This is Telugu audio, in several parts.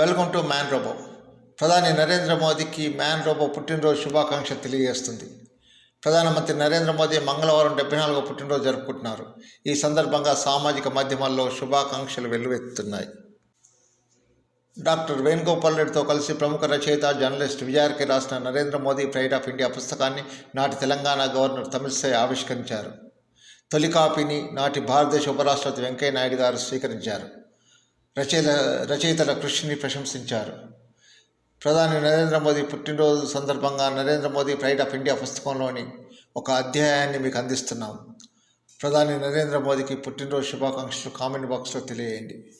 Welcome to man robo. ప్రధాని నరేంద్ర మోదీకి మ్యాన్ రోబో పుట్టినరోజు శుభాకాంక్ష తెలియజేస్తుంది. ప్రధానమంత్రి నరేంద్ర మోదీ మంగళవారం డెబ్బై నాలుగో పుట్టినరోజు జరుపుకుంటున్నారు. ఈ సందర్భంగా సామాజిక మాధ్యమాల్లో శుభాకాంక్షలు వెల్లువెత్తుతున్నాయి డాక్టర్ వేణుగోపాల్ రెడ్డితో కలిసి ప్రముఖ రచయిత జర్నలిస్ట్ విజయార్కి రాసిన Narendra Modi pride of India పుస్తకాన్ని నాటి తెలంగాణ గవర్నర్ తమిళసై ఆవిష్కరించారు. తొలి కాపీని నాటి భారతదేశ ఉపరాష్ట్రపతి వెంకయ్య నాయుడు గారు స్వీకరించారు. రచయిత రచయితల కృషిని ప్రశంసించారు. ప్రధాని నరేంద్ర మోదీ పుట్టినరోజు సందర్భంగా Narendra Modi pride of India పుస్తకంలోని ఒక అధ్యాయాన్ని మీకు అందిస్తున్నాం. ప్రధాని నరేంద్ర మోదీకి పుట్టినరోజు శుభాకాంక్షలు కామెంట్ బాక్స్లో తెలియజేయండి.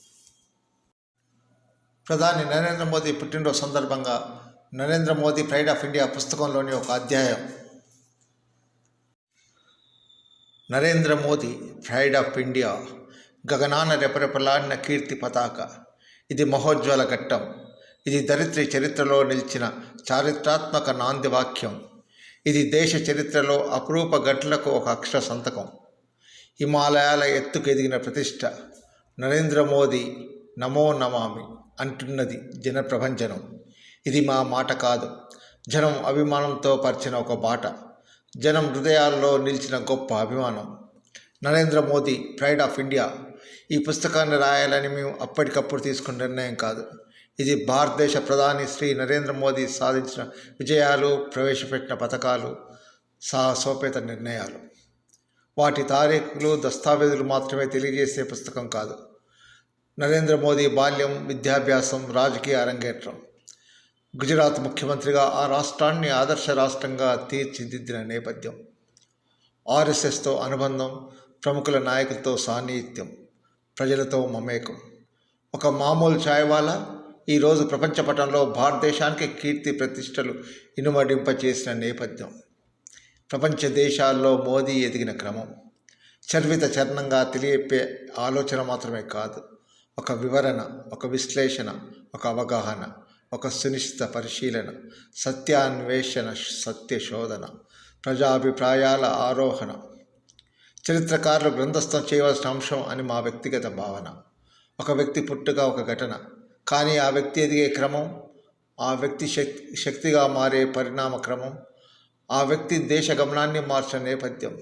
ప్రధాని నరేంద్ర మోదీ పుట్టినరోజు సందర్భంగా Narendra Modi pride of India పుస్తకంలోని ఒక అధ్యాయం. Narendra Modi pride of India గగనాన రెపరెపలాడిన కీర్తి పతాక. ఇది మహోజ్వల ఘట్టం. ఇది దరిద్రి చరిత్రలో నిలిచిన చారిత్రాత్మక నాంది వాక్యం. ఇది దేశ చరిత్రలో అపురూప గట్లకు ఒక అక్షర సంతకం. హిమాలయాల ఎత్తుకు ఎదిగిన ప్రతిష్ట. నరేంద్ర మోదీ నమో నమామి అంటున్నది జనప్రభంజనం. ఇది మా మాట కాదు. జనం అభిమానంతో పరిచిన ఒక బాట. జనం హృదయాల్లో నిలిచిన గొప్ప అభిమానం. Narendra Modi pride of India. ఈ పుస్తకాన్ని రాయాలని మేము అప్పటికప్పుడు తీసుకున్న నిర్ణయం కాదు. ఇది భారతదేశ ప్రధాని శ్రీ నరేంద్ర మోదీ సాధించిన విజయాలు ప్రవేశపెట్టిన పథకాలు సాహసోపేత నిర్ణయాలు. వాటి తారీఖులు దస్తావేజులు మాత్రమే తెలియజేసే పుస్తకం కాదు. నరేంద్ర మోదీ బాల్యం విద్యాభ్యాసం రాజకీయ అరంగేట్రం. గుజరాత్ ముఖ్యమంత్రిగా ఆ రాష్ట్రాన్ని ఆదర్శ రాష్ట్రంగా తీర్చిదిద్దిన నేపథ్యం. ఆర్ఎస్ఎస్తో అనుబంధం ప్రముఖుల నాయకులతో సాన్నిహిత్యం. ప్రజలతో మమేకం. ఒక మామూలు ఛాయవాలా ఈరోజు ప్రపంచ పటంలో భారతదేశానికి కీర్తి ప్రతిష్టలు ఇనుమడింప చేసిన నేపథ్యం. ప్రపంచ దేశాల్లో మోదీ ఎదిగిన క్రమం. చర్విత చరణంగా తెలియపే ఆలోచన మాత్రమే కాదు ఒక వివరణ ఒక విశ్లేషణ ఒక అవగాహన ఒక సునిశ్చిత పరిశీలన సత్యాన్వేషణ సత్య శోధన ప్రజాభిప్రాయాల ఆరోహణ చరిత్రకారులు గ్రంథస్థం చేయవలసిన అంశం అని మా వ్యక్తిగత భావన. ఒక వ్యక్తి పుట్టుక ఒక ఘటన. కానీ ఆ వ్యక్తి ఎదిగే క్రమం ఆ వ్యక్తి శక్తి శక్తిగా మారే పరిణామ క్రమం ఆ వ్యక్తి దేశ గమనాన్ని మార్చిన నేపథ్యం.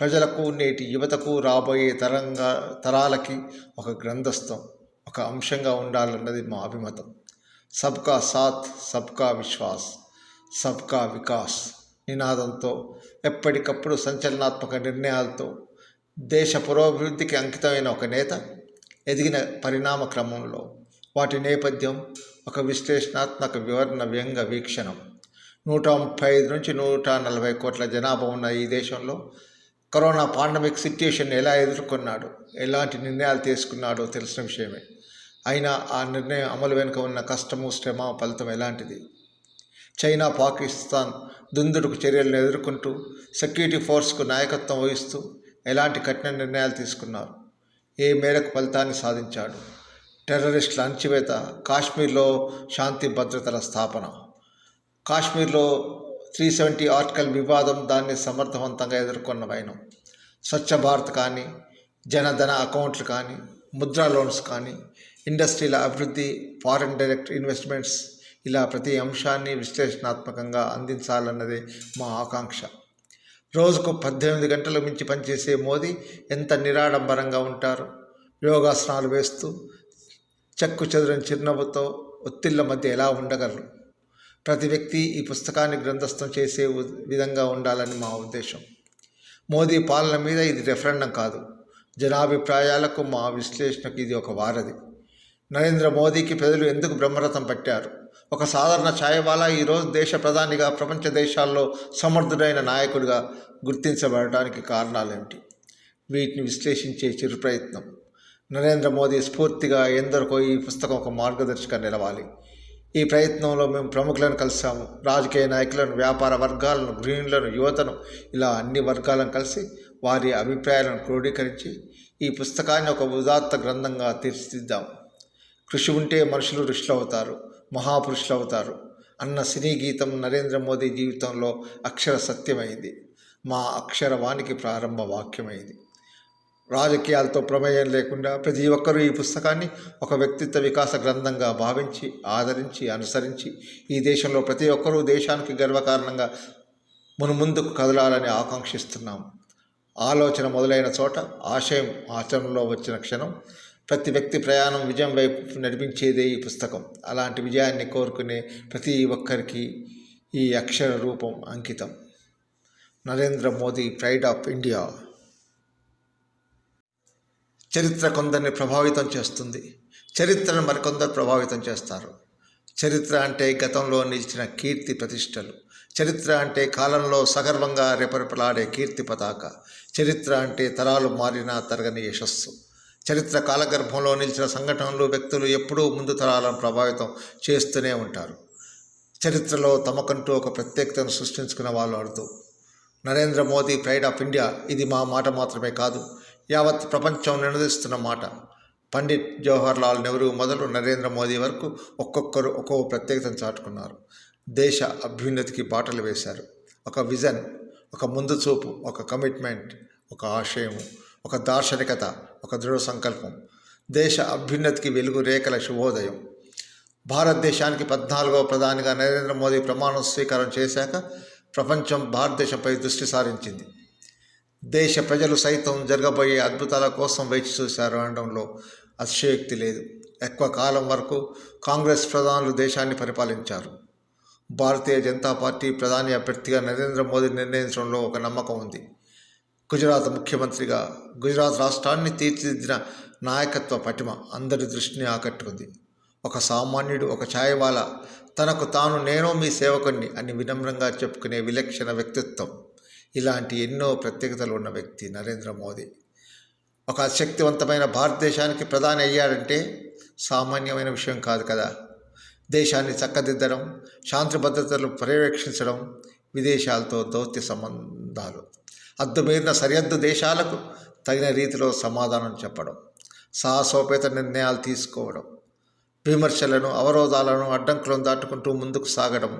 ప్రజలకు నేటి యువతకు రాబోయే తరంగా తరాలకి ఒక గ్రంథస్థం ఒక అంశంగా ఉండాలన్నది మా అభిమతం. సబ్కా సాత్ సబ్కా విశ్వాస్ సబ్కా వికాస్. నినాదంతో ఎప్పటికప్పుడు సంచలనాత్మక నిర్ణయాలతో దేశ పురోభివృద్ధికి అంకితమైన ఒక నేత ఎదిగిన పరిణామ క్రమంలో వాటి నేపథ్యం ఒక విశ్లేషణాత్మక వివరణ వ్యంగ వీక్షణం. నూట ముప్పై ఐదు నుంచి నూట నలభై కోట్ల జనాభా ఉన్న ఈ దేశంలో కరోనా పాండమిక్ సిట్యుయేషన్ ఎలా ఎదుర్కొన్నాడు ఎలాంటి నిర్ణయాలు తీసుకున్నాడో తెలిసిన విషయమే. అయినా ఆ నిర్ణయం అమలు వెనుక ఉన్న కష్టము శ్రమ ఫలితం ఎలాంటిది? చైనా పాకిస్తాన్ దుందుడుకు చర్యలను ఎదుర్కొంటూ సెక్యూరిటీ ఫోర్స్కు నాయకత్వం వహిస్తూ ఎలాంటి కఠిన నిర్ణయాలు తీసుకున్నారు? ఏ మేరకు ఫలితాన్ని సాధించాడు? టెర్రరిస్టుల అణచివేత కాశ్మీర్లో శాంతి భద్రతల స్థాపన. కాశ్మీర్లో త్రీ సెవెంటీ ఆర్టికల్ వివాదం దాన్ని సమర్థవంతంగా ఎదుర్కొన్న వైనం. స్వచ్ఛ భారత్ కానీ జనధన అకౌంట్లు కానీ ముద్రా లోన్స్ కానీ ఇండస్ట్రీల అభివృద్ధి ఫారిన్ డైరెక్ట్ ఇన్వెస్ట్మెంట్స్ ఇలా ప్రతి అంశాన్ని విశ్లేషణాత్మకంగా అందించాలన్నదే మా ఆకాంక్ష. రోజుకు పద్దెనిమిది గంటలు మించి పనిచేసే మోదీ ఎంత నిరాడంబరంగా ఉంటారు. యోగాసనాలు వేస్తూ చెక్కు చెదురని చిరునవ్వుతో ఒత్తిళ్ళ మధ్య ఎలా ఉండగలరు. ప్రతి వ్యక్తి ఈ పుస్తకాన్ని గ్రంథస్థం చేసే విధంగా ఉండాలని మా ఉద్దేశం. మోదీ పాలన మీద ఇది రెఫరెండం కాదు. జనాభిప్రాయాలకు మా విశ్లేషణకు ఇది ఒక వారధి. నరేంద్ర మోదీకి ప్రజలు ఎందుకు బ్రహ్మరథం పట్టారు? ఒక సాధారణ ఛాయవాలా ఈరోజు దేశ ప్రధానిగా ప్రపంచ దేశాల్లో సమర్థుడైన నాయకుడిగా గుర్తించబడటానికి కారణాలేమిటి? వీటిని విశ్లేషించే చిరు ప్రయత్నం. నరేంద్ర మోదీ స్ఫూర్తిగా ఎందరికో ఈ పుస్తకం ఒక మార్గదర్శిగా నిలవాలి. ఈ ప్రయత్నంలో మేము ప్రముఖులను కలిసాము రాజకీయ నాయకులను వ్యాపార వర్గాలను గృహిణులను యువతను ఇలా అన్ని వర్గాలను కలిసి వారి అభిప్రాయాలను క్రోడీకరించి ఈ పుస్తకాన్ని ఒక ఉదాత్త గ్రంథంగా తీర్చిదిద్దాం. కృషి ఉంటే మనుషులు ఋషులు అవుతారు మహాపురుషులు అవుతారు అన్న సినీ గీతం నరేంద్ర మోదీ జీవితంలో అక్షర సత్యమైంది. మా అక్షరవానికి ప్రారంభ వాక్యమైంది. రాజకీయాలతో ప్రమేయం లేకుండా ప్రతి ఒక్కరూ ఈ పుస్తకాన్ని ఒక వ్యక్తిత్వ వికాస గ్రంథంగా భావించి ఆదరించి అనుసరించి ఈ దేశంలో ప్రతి ఒక్కరూ దేశానికి గర్వకారణంగా మునుముందుకు కదలాలని ఆకాంక్షిస్తున్నాం. ఆలోచన మొదలైన చోట ఆశయం ఆచరణలో వచ్చిన క్షణం ప్రతి వ్యక్తి ప్రయాణం విజయం వైపు నడిపించేదే ఈ పుస్తకం. అలాంటి విజయాన్ని కోరుకునే ప్రతి ఒక్కరికి ఈ అక్షర రూపం అంకితం. Narendra Modi pride of India. చరిత్ర కొందరిని ప్రభావితం చేస్తుంది. చరిత్రను మరికొందరు ప్రభావితం చేస్తారు. చరిత్ర అంటే గతంలో నిలిచిన కీర్తి ప్రతిష్టలు. చరిత్ర అంటే కాలంలో సగర్వంగా రెపరెపలాడే కీర్తి పతాక. చరిత్ర అంటే తరాలు మారినా తరగని యశస్సు. చరిత్ర కాలగర్భంలో నిలిచిన సంఘటనలు వ్యక్తులు ఎప్పుడూ ముందు తరాలను ప్రభావితం చేస్తూనే ఉంటారు. చరిత్రలో తమకంటూ ఒక ప్రత్యేకతను సృష్టించుకున్న వాళ్ళు అడుతూ Narendra Modi pride of India ఇది మా మాట మాత్రమే కాదు యావత్ ప్రపంచం నినదిస్తున్న మాట. పండిట్ జవహర్ లాల్ నెహ్రూ మొదలు నరేంద్ర మోదీ వరకు ఒక్కొక్కరు ఒక్కో ప్రత్యేకతను చాటుకున్నారు. దేశ అభ్యున్నతికి బాటలు వేశారు. ఒక విజన్ ఒక ముందు చూపు ఒక కమిట్మెంట్ ఒక ఆశయము ఒక దార్శనికత ఒక దృఢ సంకల్పం. దేశ అభ్యున్నతికి వెలుగు రేఖల శుభోదయం. భారతదేశానికి పద్నాలుగవ ప్రధానిగా నరేంద్ర మోదీ ప్రమాణం స్వీకారం చేశాక ప్రపంచం భారతదేశంపై దృష్టి సారించింది. దేశ ప్రజలు సైతం జరగబోయే అద్భుతాల కోసం వేచి చూశారు అనడంలో అతిశయోక్తి లేదు. ఎక్కువ కాలం వరకు కాంగ్రెస్ ప్రధానులు దేశాన్ని పరిపాలించారు. భారతీయ జనతా పార్టీ ప్రధాని అభ్యర్థిగా నరేంద్ర మోదీ నిర్ణయించడంలో ఒక నమ్మకం ఉంది. గుజరాత్ ముఖ్యమంత్రిగా గుజరాత్ రాష్ట్రాన్ని తీర్చిదిద్దిన నాయకత్వ పటిమ అందరి దృష్టిని ఆకట్టుకుంది. ఒక సామాన్యుడు ఒక ఛాయవాల తనకు తాను నేను మీ సేవకుణ్ణి అని వినమ్రంగా చెప్పుకునే విలక్షణ వ్యక్తిత్వం. ఇలాంటి ఎన్నో ప్రత్యేకతలు ఉన్న వ్యక్తి నరేంద్ర మోదీ. ఒక శక్తివంతమైన భారతదేశానికి ప్రధాని అయ్యాడంటే సామాన్యమైన విషయం కాదు కదా. దేశాన్ని చక్కదిద్దడం శాంతి భద్రతలు పర్యవేక్షించడం విదేశాలతో దౌత్య సంబంధాలు. అద్దుమీరిన సరిహద్దు దేశాలకు తగిన రీతిలో సమాధానం చెప్పడం సాహసోపేత నిర్ణయాలు తీసుకోవడం విమర్శలను అవరోధాలను అడ్డంకులను దాటుకుంటూ ముందుకు సాగడం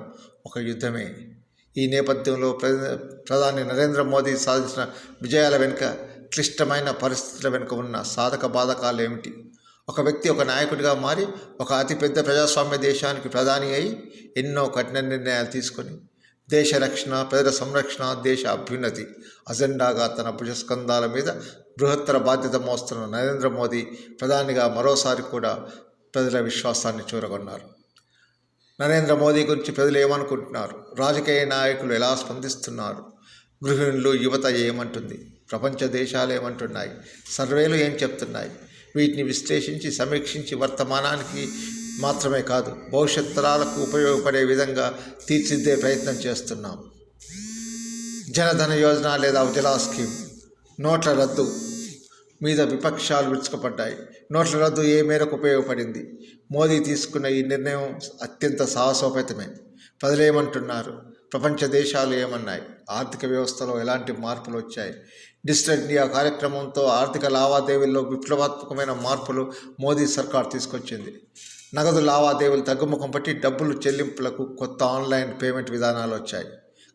ఒక యుద్ధమే. ఈ నేపథ్యంలో ప్రధాని నరేంద్ర మోదీ సాధించిన విజయాల వెనుక క్లిష్టమైన పరిస్థితుల వెనుక ఉన్న సాధక బాధకాలు ఏమిటి? ఒక వ్యక్తి ఒక నాయకుడిగా మారి ఒక అతిపెద్ద ప్రజాస్వామ్య దేశానికి ప్రధాని అయి ఎన్నో కఠిన నిర్ణయాలు తీసుకొని దేశ రక్షణ ప్రజల సంరక్షణ దేశ అభ్యున్నతి అజెండాగా తన భుజస్కంధాల మీద బృహత్తర బాధ్యత మోస్తున్న నరేంద్ర మోదీ ప్రధానిగా మరోసారి కూడా ప్రజల విశ్వాసాన్ని చూరగొన్నారు. నరేంద్ర మోదీ గురించి ప్రజలు ఏమనుకుంటున్నారు? రాజకీయ నాయకులు ఎలా స్పందిస్తున్నారు? గృహిణులు యువత ఏమంటుంది? ప్రపంచ దేశాలు ఏమంటున్నాయి? సర్వేలు ఏం చెప్తున్నాయి? వీటిని విశ్లేషించి సమీక్షించి వర్తమానానికి మాత్రమే కాదు భవిష్యత్ తరాలకు ఉపయోగపడే విధంగా తీర్చిదిద్దే ప్రయత్నం చేస్తున్నాం. జనధన యోజన లేదా ఉజలా స్కీమ్. నోట్ల రద్దు మీద విపక్షాలు విరుచుకుపడ్డాయి. నోట్ల రద్దు ఏ మేరకు ఉపయోగపడింది? మోదీ తీసుకున్న ఈ నిర్ణయం అత్యంత సాహసోపేతమే. ప్రజలేమంటున్నారు ప్రపంచ దేశాలు ఏమన్నాయి? ఆర్థిక వ్యవస్థలో ఎలాంటి మార్పులు వచ్చాయి? డిజిటల్ ఇండియా కార్యక్రమంతో ఆర్థిక లావాదేవీల్లో విప్లవాత్మకమైన మార్పులు మోదీ సర్కార్ తీసుకొచ్చింది. నగదు లావాదేవీలు తగ్గుముఖం పట్టి డబ్బులు చెల్లింపులకు కొత్త ఆన్లైన్ పేమెంట్ విధానాలు వచ్చాయి.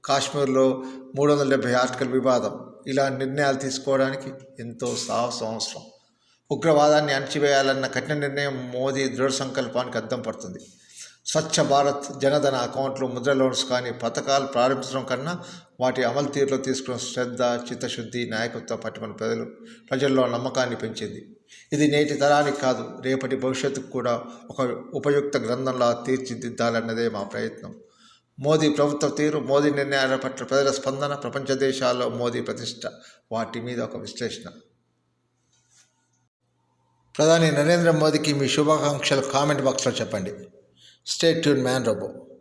కాశ్మీర్లో మూడు వందల డెబ్బై ఆర్టికల్ వివాదం. ఇలా నిర్ణయాలు తీసుకోవడానికి ఎంతో సాహసం అవసరం. ఉగ్రవాదాన్ని అణచివేయాలన్న కఠిన నిర్ణయం మోదీ దృఢ సంకల్పానికి అద్దం పడుతుంది. స్వచ్ఛ భారత్ జనధన అకౌంట్లు ముద్ర లోన్స్ కానీ పథకాలు ప్రారంభించడం కన్నా వాటి అమలు తీరులో తీసుకున్న శ్రద్ధ చిత్తశుద్ధి నాయకత్వ పట్టుమని ప్రజలు ప్రజల్లో నమ్మకాన్ని పెంచింది. ఇది నేటి తరానికి కాదు రేపటి భవిష్యత్తుకు కూడా ఒక ఉపయుక్త గ్రంథంలా తీర్చిదిద్దాలన్నదే మా ప్రయత్నం. మోదీ ప్రభుత్వ తీరు మోదీ నిర్ణయాల పట్ల ప్రజల స్పందన ప్రపంచ దేశాల్లో మోదీ ప్రతిష్ట వాటి మీద ఒక విశ్లేషణ. ప్రధాని నరేంద్ర మోదీకి మీ శుభాకాంక్షలు కామెంట్ బాక్స్లో చెప్పండి. Stay tuned man robo.